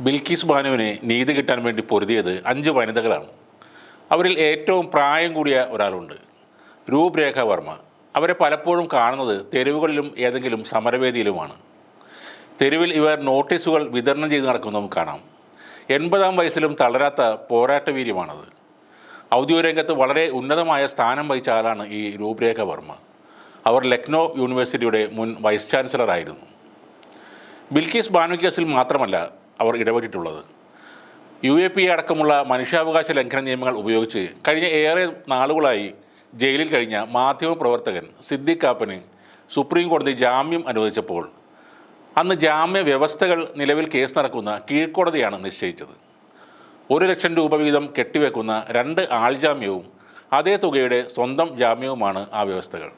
ബിൽക്കീസ് ബാനുവിനെ നീതി കിട്ടാൻ വേണ്ടി പൊരുതിയത് അഞ്ച് വനിതകളാണ്. അവരിൽ ഏറ്റവും പ്രായം കൂടിയ ഒരാളുണ്ട്. രൂപരേഖ വർമ്മ. അവരെ പലപ്പോഴും കാണുന്നത് തെരുവുകളിലും ഏതെങ്കിലും സമരവേദിയിലുമാണ്. തെരുവിൽ ഇവർ നോട്ടീസുകൾ വിതരണം ചെയ്ത് നടക്കുന്നതും കാണാം. എൺപതാം വയസ്സിലും തളരാത്ത പോരാട്ടവീര്യമാണത് ഔദ്യോഗിക രംഗത്ത് വളരെ ഉന്നതമായ സ്ഥാനം വഹിച്ച ആളാണ് ഈ രൂപരേഖ വർമ്മ. അവർ ലക്നോ യൂണിവേഴ്സിറ്റിയുടെ മുൻ വൈസ് ചാൻസലറായിരുന്നു. ബിൽക്കീസ് ബാനു കേസിൽ മാത്രമല്ല അവർ ഇടപെട്ടിട്ടുള്ളത്. യു എ പി അടക്കമുള്ള മനുഷ്യാവകാശ ലംഘന നിയമങ്ങൾ ഉപയോഗിച്ച് കഴിഞ്ഞ ഏറെ നാളുകളായി ജയിലിൽ കഴിഞ്ഞ മാധ്യമപ്രവർത്തകൻ സിദ്ദിഖ് കാപ്പന് സുപ്രീം കോടതി ജാമ്യം അനുവദിച്ചപ്പോൾ അന്ന് ജാമ്യ വ്യവസ്ഥകൾ നിലവിൽ കേസ് നടക്കുന്ന കീഴ്ക്കോടതിയാണ് നിശ്ചയിച്ചത്. ഒരു ലക്ഷം രൂപ വീതം കെട്ടിവെക്കുന്ന രണ്ട് ആൾജാമ്യവും അതേ തുകയുടെ സ്വന്തം ജാമ്യവുമാണ് ആ വ്യവസ്ഥകൾ.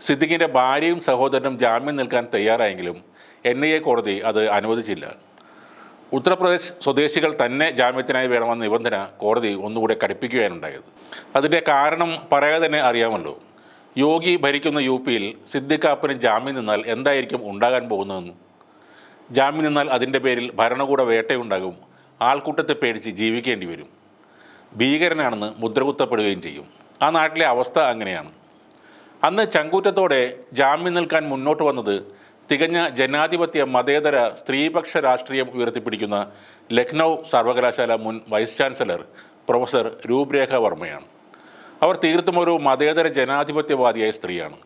സിദ്ദിഖിന്റെ ഭാര്യയും സഹോദരനും ജാമ്യം നിൽക്കാൻ തയ്യാറായെങ്കിലും എൻ ഐ എ കോടതി അത് അനുവദിച്ചില്ല. ഉത്തർപ്രദേശ് സ്വദേശികൾ തന്നെ ജാമ്യത്തിനായി വേണമെന്ന നിബന്ധന കോടതി ഒന്നുകൂടെ കടുപ്പിക്കുകയാണുണ്ടായത്. അതിന്റെ കാരണം പറയാതെ തന്നെ അറിയാമല്ലോ. യോഗി ഭരിക്കുന്ന യു പിയിൽ സിദ്ദിഖാപ്പന് ജാമ്യം നിന്നാൽ എന്തായിരിക്കും ഉണ്ടാകാൻ പോകുന്നതെന്ന്. ജാമ്യം നിന്നാൽ അതിന്റെ പേരിൽ ഭരണകൂട വേട്ടയുണ്ടാകും. ആൾക്കൂട്ടത്തെ പേടിച്ച് ജീവിക്കേണ്ടി വരും. ഭീകരനാണെന്ന് മുദ്രകുത്തപ്പെടുകയും ചെയ്യും. ആ നാട്ടിലെ അവസ്ഥ അങ്ങനെയാണ്. അന്ന് ചങ്കൂറ്റത്തോടെ ജാമ്യം നിൽക്കാൻ മുന്നോട്ട് വന്നത് തികഞ്ഞ ജനാധിപത്യ മതേതര സ്ത്രീപക്ഷ രാഷ്ട്രീയം ഉയർത്തിപ്പിടിക്കുന്ന ലക്നൗ സർവകലാശാല മുൻ വൈസ് ചാൻസലർ പ്രൊഫസർ രൂപരേഖ വർമ്മയാണ്. അവർ തീർത്തും ഒരു മതേതര ജനാധിപത്യവാദിയായ സ്ത്രീയാണ്.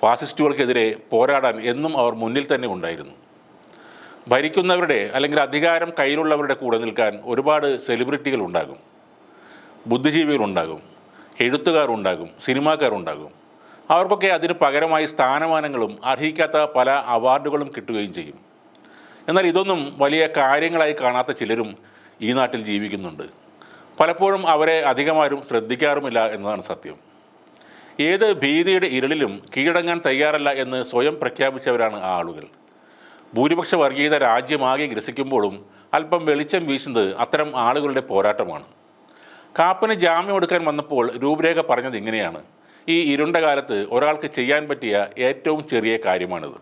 ഫാസിസ്റ്റുകൾക്കെതിരെ പോരാടാൻ എന്നും അവർ മുന്നിൽ തന്നെ ഉണ്ടായിരുന്നു. ഭരിക്കുന്നവരുടെ അല്ലെങ്കിൽ അധികാരം കയ്യിലുള്ളവരുടെ കൂടെ നിൽക്കാൻ ഒരുപാട് സെലിബ്രിറ്റികൾ ഉണ്ടാകും. ബുദ്ധിജീവികളുണ്ടാകും എഴുത്തുകാരുണ്ടാകും സിനിമാക്കാരുണ്ടാകും അവർക്കൊക്കെ അതിന് പകരമായി സ്ഥാനമാനങ്ങളും അർഹിക്കാത്ത പല അവാർഡുകളും കിട്ടുകയും ചെയ്യും. എന്നാൽ ഇതൊന്നും വലിയ കാര്യങ്ങളായി കാണാത്ത ചിലരും ഈ നാട്ടിൽ ജീവിക്കുന്നുണ്ട്. പലപ്പോഴും അവരെ അധികമാരും ശ്രദ്ധിക്കാറുമില്ല എന്നതാണ് സത്യം. ഏത് ഭീതിയുടെ ഇരുളിലും കീഴടങ്ങാൻ തയ്യാറല്ല എന്ന് സ്വയം പ്രഖ്യാപിച്ചവരാണ് ആ ആളുകൾ. ഭൂരിപക്ഷ വർഗീയത രാജ്യമാകെ ഗ്രസിക്കുമ്പോഴും അല്പം വെളിച്ചം വീശുന്നത് അത്തരം ആളുകളുടെ പോരാട്ടമാണ്. കാപ്പന് ജാമ്യം എടുക്കാൻ വന്നപ്പോൾ രൂപരേഖ പറഞ്ഞത് ഇങ്ങനെയാണ്. ഈ ഇരുണ്ട കാലത്ത് ഒരാൾക്ക് ചെയ്യാൻ പറ്റിയ ഏറ്റവും ചെറിയ കാര്യമാണിത്.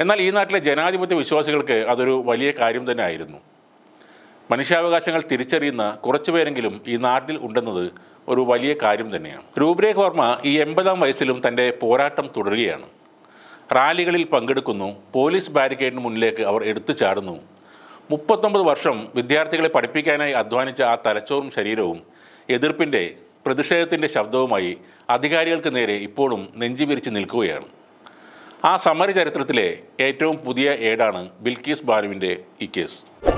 എന്നാൽ ഈ നാട്ടിലെ ജനാധിപത്യ വിശ്വാസികൾക്ക് അതൊരു വലിയ കാര്യം തന്നെ ആയിരുന്നു. മനുഷ്യാവകാശങ്ങൾ തിരിച്ചറിയുന്ന കുറച്ചുപേരെങ്കിലും ഈ നാട്ടിൽ ഉണ്ടെന്നത് ഒരു വലിയ കാര്യം തന്നെയാണ്. രൂപരേഖ വർമ്മ ഈ എൺപതാം വയസ്സിലും തന്റെ പോരാട്ടം തുടരുകയാണ്. റാലികളിൽ പങ്കെടുക്കുന്നു പോലീസ് ബാരിക്കേഡിന് മുന്നിലേക്ക് അവർ എടുത്തു ചാടുന്നു. മുപ്പത്തൊമ്പത് വർഷം വിദ്യാർത്ഥികളെ പഠിപ്പിക്കാനായി അധ്വാനിച്ച ആ തലച്ചോറും ശരീരവും എതിർപ്പിന്റെ പ്രതിഷേധത്തിന്റെ ശബ്ദവുമായി അധികാരികൾക്ക് നേരെ ഇപ്പോഴും നെഞ്ചുവിരിച്ച് നിൽക്കുകയാണ്. ആ സമര ചരിത്രത്തിലെ ഏറ്റവും പുതിയ ഏടാണ് ബിൽക്കീസ് ബാനുവിന്റെ ഈ കേസ്.